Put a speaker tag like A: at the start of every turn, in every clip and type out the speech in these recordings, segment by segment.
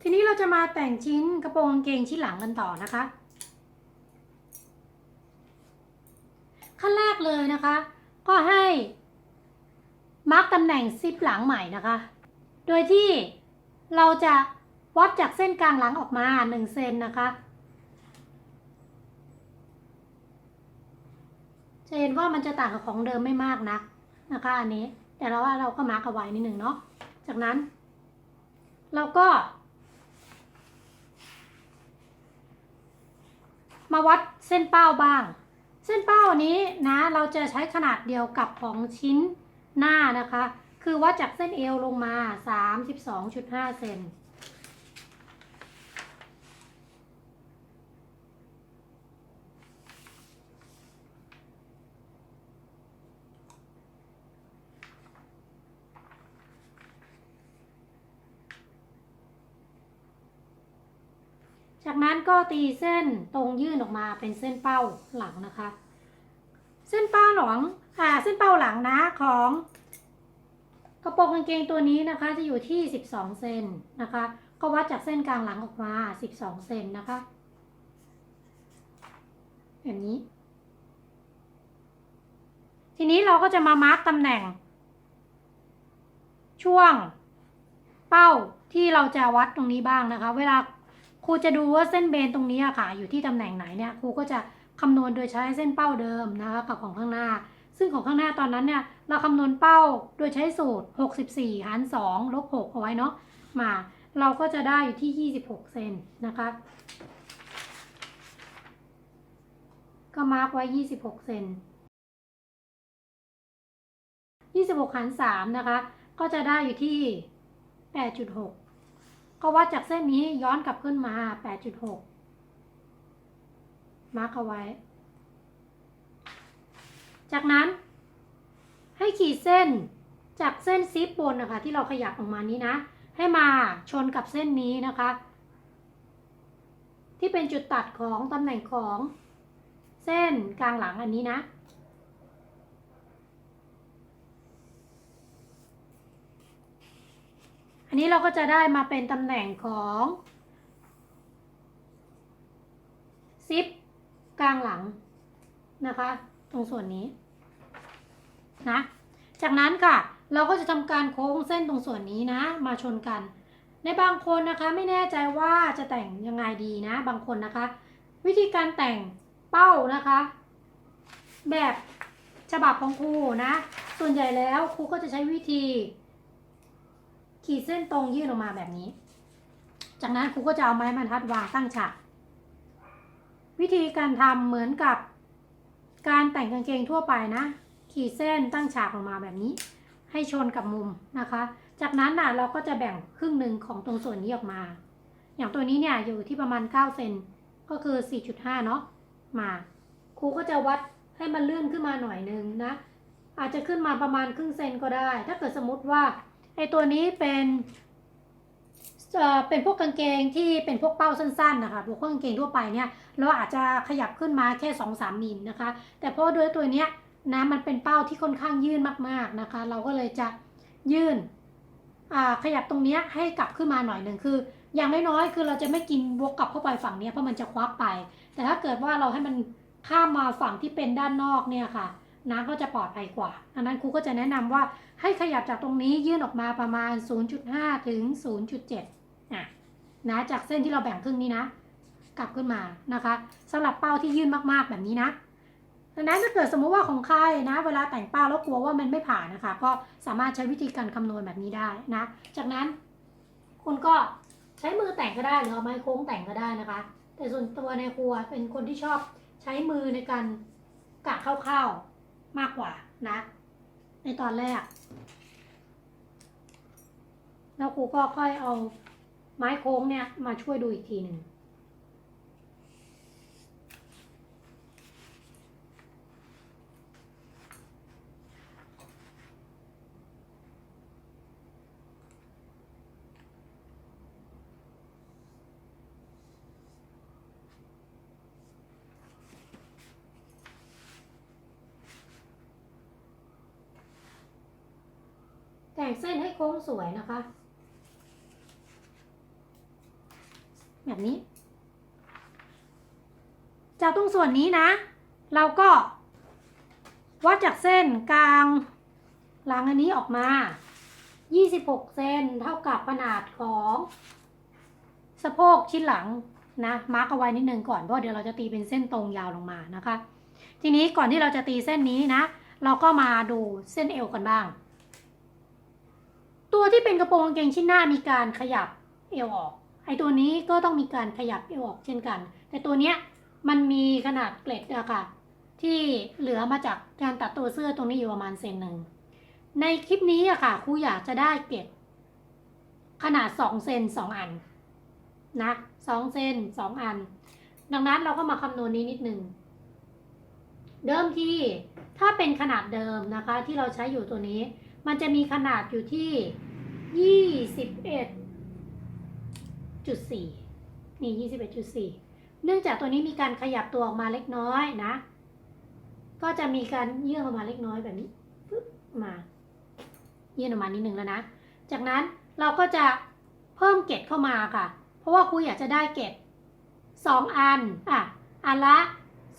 A: ทีนี้เราจะมาแต่งชิ้นกระโปรงกางเกงชิ้นหลังกันต่อนะคะ ขั้นแรกเลยนะคะ ก็ให้มาร์กตำแหน่งซิปหลังใหม่นะคะ โดยที่เราจะวัดจากเส้นกลางหลังออกมา1เซนนะคะจะเห็นว่ามันจะต่างกับของเดิมไม่มากนักนะคะ อันนี้แต่เราว่าเราก็มาร์กเอาไว้นิดหนึ่งเนาะจากนั้น เราก็ มาวัดเส้นเป้าบ้าง เส้นเป้านี้นะเราจะใช้ขนาดเดียวกับของชิ้นหน้านะคะ คือวัดจากเส้นเอวลงมา 32.5 เซน นั้นก็ตีเส้นตรงยื่นออกมาเป็นเส้นเป้าหลังนะคะ เส้นเป้าหลังอ่าเส้นเป้าหลังนะของกระโปรงกางเกงตัวนี้นะคะจะอยู่ที่ 12 เซนนะคะ ก็วัดจากเส้นกลางหลังออกมา 12 เซนนะคะ แบบนี้ ทีนี้เราก็จะมามาร์กตำแหน่ง ช่วงเป้าที่เราจะวัดตรงนี้บ้างนะคะ เวลา ครูจะดูว่าเส้นเบนตรงนี้อะค่ะ อยู่ที่ตำแหน่งไหนเนี่ยครูก็จะคำนวณโดยใช้เส้นเป้าเดิมนะคะกับของข้างหน้า ซึ่งของข้างหน้าตอนนั้นเนี่ยเราคำนวณเป้าโดยใช้สูตร 64 หาร2ลบ6เอาไว้เนาะมาเราก็จะได้อยู่ที่ 26 เซนนะคะ ก็มาร์กไว้ 26 เซน26หาร3นะคะ ก็จะได้อยู่ที่ 8.6 ก็วัดจากเส้นนี้ย้อนกลับขึ้นมา 8.6 มาร์กเอาไว้ จากนั้น ให้ขีดเส้นจากเส้นซิปบนนะคะ ที่เราขยับออกมานี้นะ ให้มาชนกับเส้นนี้นะคะ ที่เป็นจุดตัดของตำแหน่งของเส้นกลางหลังอันนี้นะ อันนี้เราก็จะได้มาเป็นตำแหน่งของซิปกลางหลังนะคะ ตรงส่วนนี้นะ จากนั้นค่ะ เราก็จะทำการโค้งเส้นตรงส่วนนี้นะ มาชนกัน ในบางคนนะคะไม่แน่ใจว่าจะแต่งยังไงดีนะ บางคนนะคะ วิธีการแต่งเป้านะคะ แบบฉบับของครูนะ ส่วนใหญ่แล้วครูก็จะใช้วิธี ขีดเส้นตรงยื่นออกมาแบบนี้ จากนั้นครูก็จะเอาไม้บรรทัดวางตั้งฉาก วิธีการทำเหมือนกับการแต่งกางเกงทั่วไปนะ ขีดเส้นตั้งฉากออกมาแบบนี้ ให้ชนกับมุมนะคะ จากนั้นน่ะเราก็จะแบ่งครึ่งหนึ่งของตรงส่วนนี้ออกมา อย่างตัวนี้เนี่ยอยู่ที่ประมาณ 9 เซนก็คือ 4.5 เนาะมาครูก็จะวัดให้มันเลื่อนขึ้นมาหน่อยนึงนะ อาจจะขึ้นมาประมาณครึ่งเซนก็ได้ ถ้าเกิดสมมติว่า ไอตัวนี้เป็นเอ่อเป็นพวกกางเกงที่เป็นพวกเป้าสั้นๆนะคะพวกกางเกงทั่วไปเนี่ยเราอาจจะขยับขึ้นมาแค่2-3มิลนะคะ แต่เพราะด้วยตัวเนี้ยนะมันเป็นเป้าที่ค่อนข้างยื่นมากๆนะคะ เราก็เลยจะยื่นอ่าขยับตรงเนี้ยให้กลับขึ้นมาหน่อยหนึ่งคือ อย่างน้อยๆคือเราจะไม่กินวกกลับเข้าไปฝั่งเนี้ยเพราะมันจะควักไป แต่ถ้าเกิดว่าเราให้มันข้ามมาฝั่งที่เป็นด้านนอกเนี่ยค่ะ น้ำก็จะปลอดภัยกว่าดังนั้นครูก็จะแนะนำว่าให้ขยับจากตรงนี้ยื่นออกมาประมาณ 0.5 ถึง 0.7อะนะจากเส้นที่เราแบ่งครึ่งนี้นะ กลับขึ้นมานะคะสำหรับเป้าที่ยื่นมากๆแบบนี้นะดังนั้นถ้าเกิดสมมุติว่าของใครนะ เวลาแต่งเป้าแล้วกลัวว่ามันไม่ผ่านนะคะ ก็สามารถใช้วิธีการคำนวณแบบนี้ได้นะ จากนั้น คุณก็ใช้มือแต่งก็ได้หรือเอาไม้โค้งแต่งก็ได้นะคะ แต่ส่วนตัวในครัวเป็นคนที่ชอบใช้มือในการกะคร่าวๆ มากกว่านะ ในตอนแรก แล้วครูก็ค่อยเอาไม้โค้งเนี่ยมาช่วยดูอีกทีหนึ่ง แต่งเสวยนะคะ แบบนี้ จากตรงส่วนนี้นะ เราก็วัดจากเส้นกลางหลังอันนี้ออกมา 26 เซนเท่ากับขนาดของสะโพกชิ้นหลังนะมาร์กเอาไว้นิดนึงก่อนเพราะเดี๋ยวเราจะตีเป็นเส้นตรงยาวลงมานะคะ ทีนี้ก่อนที่เราจะตีเส้นนี้นะ เราก็มาดูเส้นเอวกันบ้าง ตัวที่เป็นกระโปรงกางเกงชิ้นหน้ามีการขยับเอวออก ไอตัวนี้ก็ต้องมีการขยับเอวออกเช่นกัน แต่ตัวเนี้ยมันมีขนาดเกล็ดอะค่ะ ที่เหลือมาจากการตัดตัวเสื้อตรงนี้อยู่ประมาณเซนหนึ่ง ในคลิปนี้อะค่ะครูอยากจะได้เกล็ดขนาด2เซน2 อันนะ2เซน2 อัน ดังนั้นเราก็มาคำนวณนี้นิดนึง เดิมทีถ้าเป็นขนาดเดิมนะคะ ที่เราใช้อยู่ตัวนี้ มันจะมีขนาดอยู่ที่21.4นี่21.4เนื่องจากตัวนี้มีการขยับตัวออกมาเล็กน้อยนะ ก็จะมีการยื่นออกมาเล็กน้อยแบบนี้ปึ๊บมายื่นออกมานิดนึงแล้วนะ จากนั้นเราก็จะเพิ่มเกตเข้ามาค่ะ เพราะว่าครูอยากจะได้เกตสองอันอะอันละ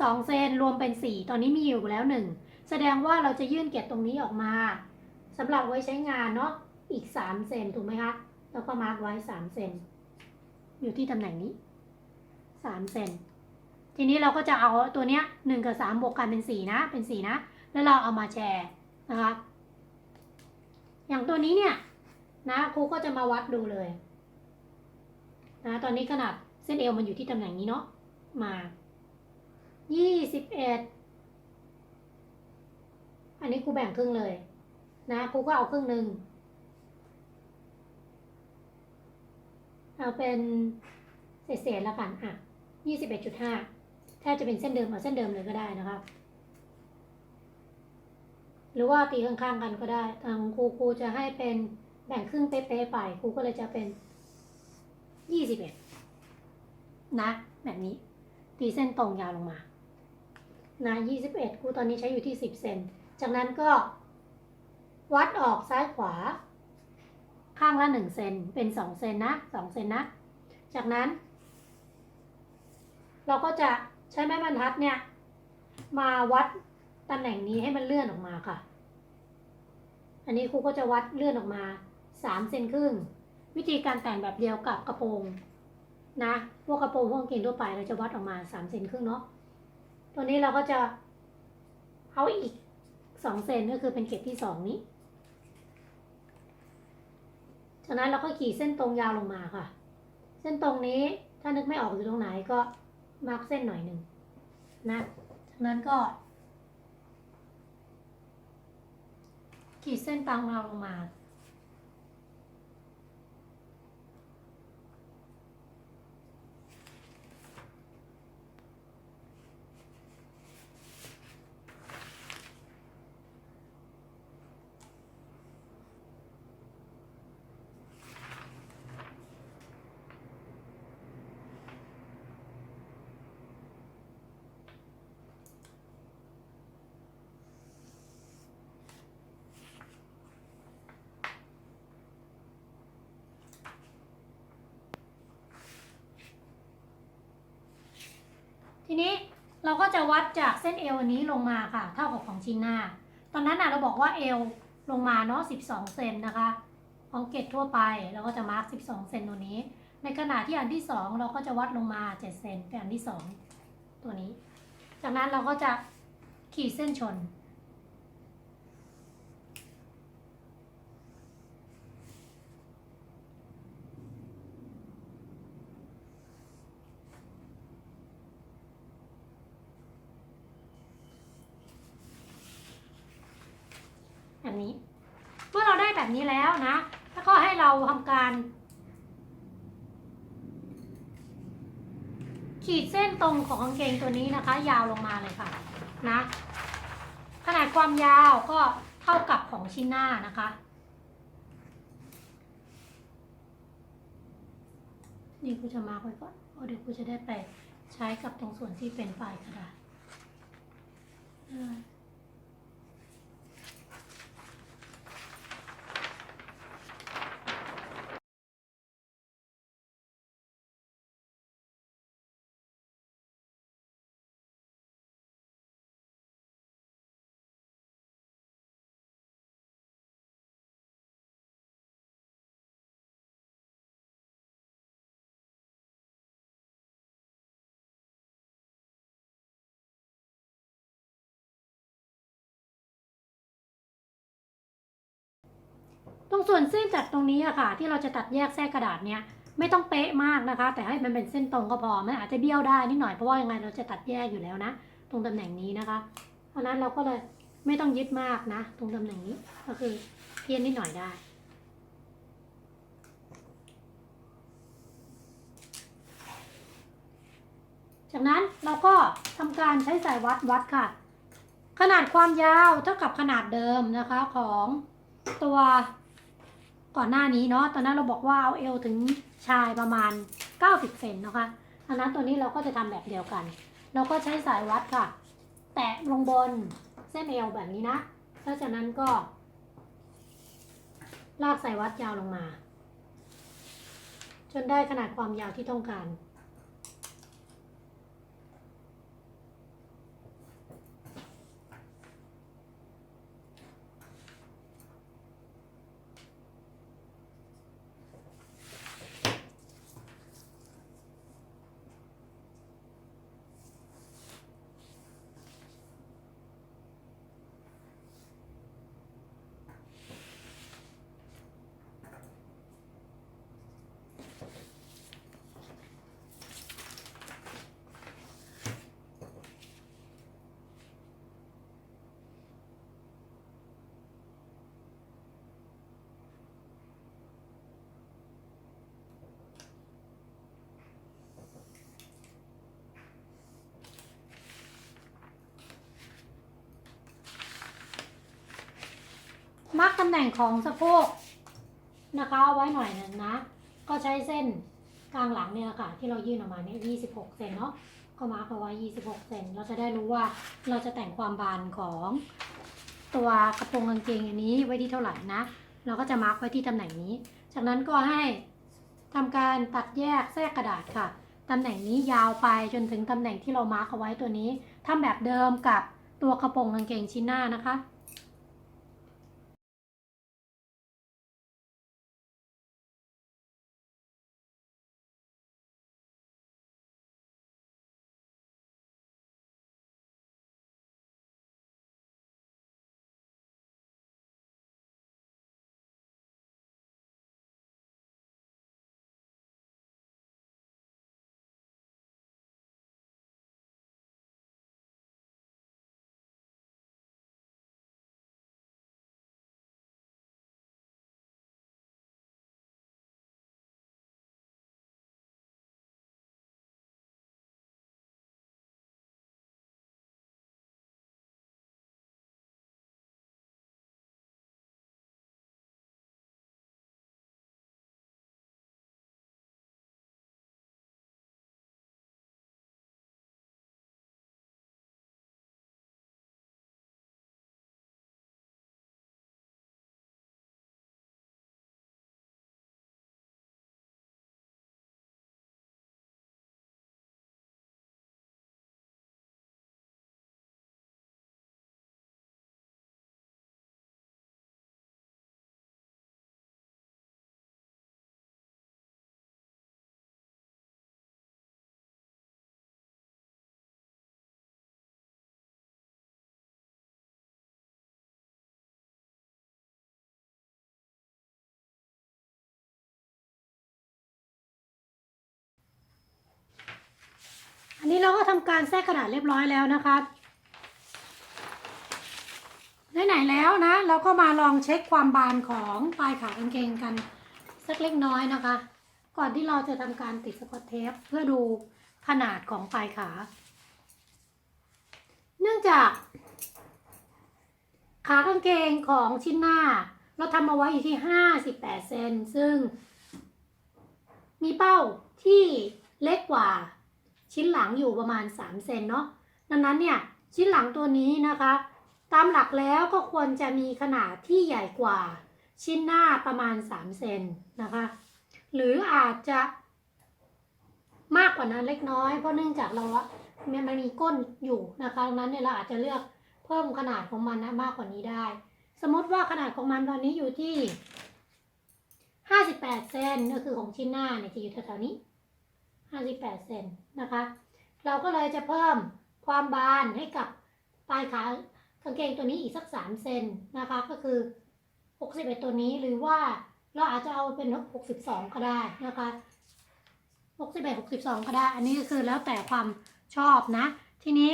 A: สองเซนรวมเป็นสี่ตอนนี้มีอยู่แล้วหนึ่งแสดงว่าเราจะยื่นเกตตรงนี้ออกมา สำหรับไว้ใช้งานเนาะอีกสามเซนถูกไหมคะแล้วก็มาร์กไว้สามเซนอยู่ที่ตำแหน่งนี้สามเซนทีนี้เราก็จะเอาตัวเนี้ยหนึ่งกับสามบวกกันเป็นสี่นะ เป็นสี่นะ แล้วเราเอามาแชร์นะคะอย่างตัวนี้เนี่ยนะครูก็จะมาวัดดูเลยนะตอนนี้ขนาดเส้นเอวมันอยู่ที่ตำแหน่งนี้เนาะมายี่สิบเอ็ดอันนี้ครูแบ่งครึ่งเลย นะครูก็เอาครึ่งหนึ่งเอาเป็นเศษๆแล้วกันอะยี่สิบเอ็ดจุดห้าถ้าจะเป็นเส้นเดิมเอาเส้นเดิมเลยก็ได้นะครับหรือว่าตีข้างๆกันก็ได้ทางครูครูจะให้เป็นแบ่งครึ่งเป๊ะๆไปครูก็เลยจะเป็นยี่สิบเอ็ดนะ แบบนี้ ตีเส้นตรงยาวลงมานะยี่สิบเอ็ดครูตอนนี้ใช้อยู่ที่สิบเซนจากนั้นก็ วัดออกซ้ายขวา ข้างละหนึ่งเซนเป็นสองเซนนะสองเซนนะ จากนั้น เราก็จะใช้ไม้บรรทัดเนี่ย มาวัดตำแหน่งนี้ให้มันเลื่อนออกมาค่ะ อันนี้ครูก็จะวัดเลื่อนออกมาสามเซนครึ่ง วิธีการแต่งแบบเดียวกับกระโปรงนะ พวกกระโปรงพวกกางเกงทั่วไปเราจะวัดออกมาสามเซนครึ่งเนาะตัวนี้เราก็จะเอาอีกสองเซนก็คือเป็นเกล็ดที่สองนี้ จากนั้นเราก็ขีดเส้นตรงยาวลงมาค่ะ เส้นตรงนี้ถ้านึกไม่ออกอยู่ตรงไหนก็มาร์กเส้นหน่อยหนึ่งนะ จากนั้นก็ ขีดเส้นตามเราลงมา ที นี้เราก็จะวัดจากเส้นเอวอันนี้ลงมาค่ะ เท่ากับของชิ้นหน้า ตอนนั้นน่ะเราบอกว่าเอวลงมาเนาะ 12 เซนนะคะ ของเกตทั่วไปเราก็จะมาร์ก12 เซนตัวนี้ ในขณะที่อันที่ 2 เราก็จะวัดลงมา 7 เซนเป็นอันที่ 2 ตัวนี้ จากนั้นเราก็จะขีดเส้นชน แบบนี้ เมื่อเราได้แบบ นี้แล้วนะ แล้วก็ให้เราทำการ ขีดเส้นตรงของกางเกงตัวนี้นะคะ ยาวลงมาเลยค่ะนะ ขนาดความยาวก็เท่ากับของชิ้นหน้านะคะ นี่กูจะมาไว้ก่อนเพราะเดี๋ยวกูจะได้ไปใช้กับตรงส่วนที่เป็นปลายกระดาษ ตรงส่วนเส้นจากตรงนี้อะค่ะ ที่เราจะตัดแยกแส้กระดาษเนี้ยไม่ต้องเป๊ะมากนะคะ แต่ให้มันเป็นเส้นตรงก็พอมันอาจจะเบี้ยวได้นิดหน่อยเพราะว่ายังไงเราจะตัดแยกอยู่แล้วนะ ตรงตำแหน่งนี้นะคะ เพราะฉะนั้นเราก็เลยไม่ต้องยึดมากนะ ตรงตำแหน่งนี้ก็คือเพี้ยนนิดหน่อยได้จากนั้นเราก็ทำการใช้สายวัดวัดค่ะ ขนาดความยาวเท่ากับขนาดเดิมนะคะของตัว ก่อนหน้านี้เนาะตอนนั้นเราบอกว่าเอาเอวถึงชายประมาณ 90 เซนนะคะอันนั้นตัวนี้เราก็จะทำแบบเดียวกัน เราก็ใช้สายวัดค่ะ แตะลงบนเส้นเอวแบบนี้นะแล้วจากนั้นก็ ลากสายวัดยาวลงมา จนได้ขนาดความยาวที่ต้องการ มาร์กตำแหน่งของสะโพกนะคะเอาไว้หน่อยหนึ่งนะ ก็ใช้เส้นกลางหลังเนี่ยค่ะ ที่เรายื่นออกมาเนี่ย26เซนเนาะก็มาร์กเอาไว้26เซนเราจะได้รู้ว่าเราจะแต่งความบานของตัวกระโปรงกางเกงอันนี้ไว้ที่เท่าไหร่นะ เราก็จะมาร์กไว้ที่ตำแหน่งนี้ จากนั้นก็ให้ทำการตัดแยกแทรกกระดาษค่ะตำแหน่งนี้ยาวไปจนถึงตำแหน่งที่เรามาร์กเอาไว้ตัวนี้ทำแบบเดิมกับตัวกระโปรงกางเกงชิ้นหน้านะคะ นี้เราก็ทำการแทรกกระดาษเรียบร้อยแล้วนะคะไหนๆแล้วนะ เราก็มาลองเช็คความบานของปลายขากางเกงกันสักเล็กน้อยนะคะ ก่อนที่เราจะทำการติดสกอตเทปเพื่อดูขนาดของปลายขา เนื่องจาก ขากางเกงของชิ้นหน้า เราทำเอาไว้อยู่ที่ 58 เซนซึ่ง มีเป้าที่เล็กกว่า ชิ้นหลังอยู่ประมาณ3เซนเนาะดังนั้นเนี่ยชิ้นหลังตัวนี้นะคะ ตามหลักแล้วก็ควรจะมีขนาดที่ใหญ่กว่า ชิ้นหน้าประมาณ3เซนนะคะ หรืออาจจะมากกว่านั้นเล็กน้อย เพราะเนื่องจากเราอะมันมีก้นอยู่นะคะดังนั้นเนี่ยเราอาจจะเลือกเพิ่มขนาดของมันนะมากกว่านี้ได้ สมมติว่าขนาดของมันตอนนี้อยู่ที่ 58เซนก็คือของชิ้นหน้าเนี่ยจะอยู่แถวๆนี้ 58 เซนนะคะ เราก็เลยจะเพิ่มความบานให้กับปลายขากางเกงตัวนี้อีกสัก 3 เซนนะคะ ก็คือ 61 ตัวนี้หรือว่าเราอาจจะเอาเป็น 62 ก็ได้นะคะ 61 62 ก็ได้ อันนี้ก็คือแล้วแต่ความชอบนะ ทีนี้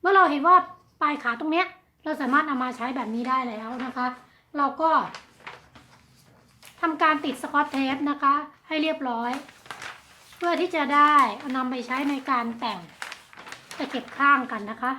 A: เมื่อเราเห็นว่าปลายขาตรงเนี้ย เราสามารถนำมาใช้แบบนี้ได้แล้วนะคะ เราก็ทำการติดสกอตเทปนะคะ ให้เรียบร้อย เพื่อที่จะได้นำไปใช้ในการแต่งตะเก็บข้างกันนะคะ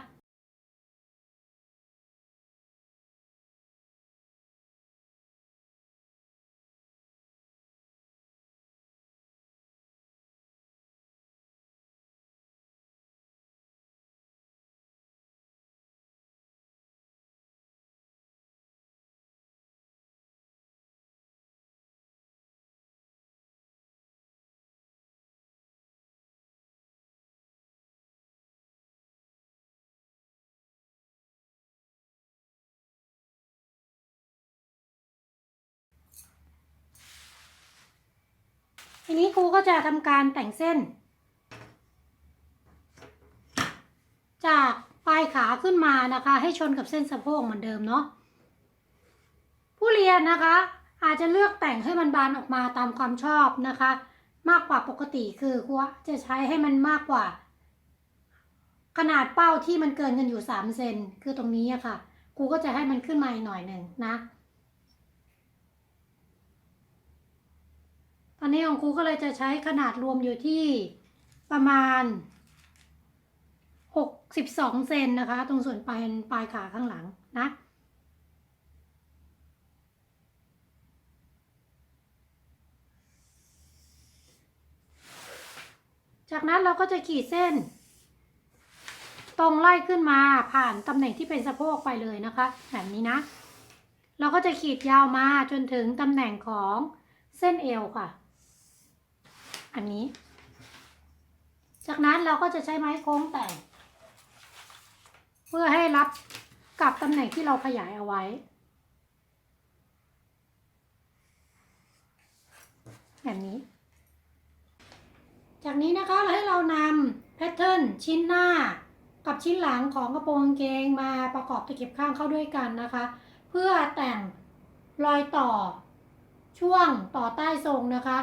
A: ทีนี้ครูก็จะทำการแต่งเส้น จากปลายขาขึ้นมานะคะ ให้ชนกับเส้นสะโพกเหมือนเดิมเนาะผู้เรียนนะคะ อาจจะเลือกแต่งให้มันบานออกมาตามความชอบนะคะ มากกว่าปกติคือครูจะใช้ให้มันมากกว่า ขนาดเป้าที่มันเกินกันอยู่สามเซนคือตรงนี้อะค่ะครูก็จะให้มันขึ้นมาอีกหน่อยหนึ่งนะ ตอนนี้ของครูก็เลยจะใช้ขนาดรวมอยู่ที่ประมาณ 62 เซนนะคะ ตรงส่วนปลายปลายขาข้างหลังนะจากนั้นเราก็จะขีดเส้น ตรงไล่ขึ้นมาผ่านตำแหน่งที่เป็นสะโพกไปเลยนะคะ แบบนี้นะ เราก็จะขีดยาวมาจนถึงตำแหน่งของเส้นเอวค่ะ อันนี้ จากนั้นเราก็จะใช้ไม้โค้งแต่งเพื่อให้รับกับตำแหน่งที่เราขยายเอาไว้ แบบนี้ จากนี้นะคะเราให้เรานำแพทเทิร์นชิ้นหน้ากับชิ้นหลังของกระโปรงเกงมาประกอบตะเข็บข้างเข้าด้วยกันนะคะ เพื่อแต่งรอยต่อช่วงต่อใต้ทรงนะคะ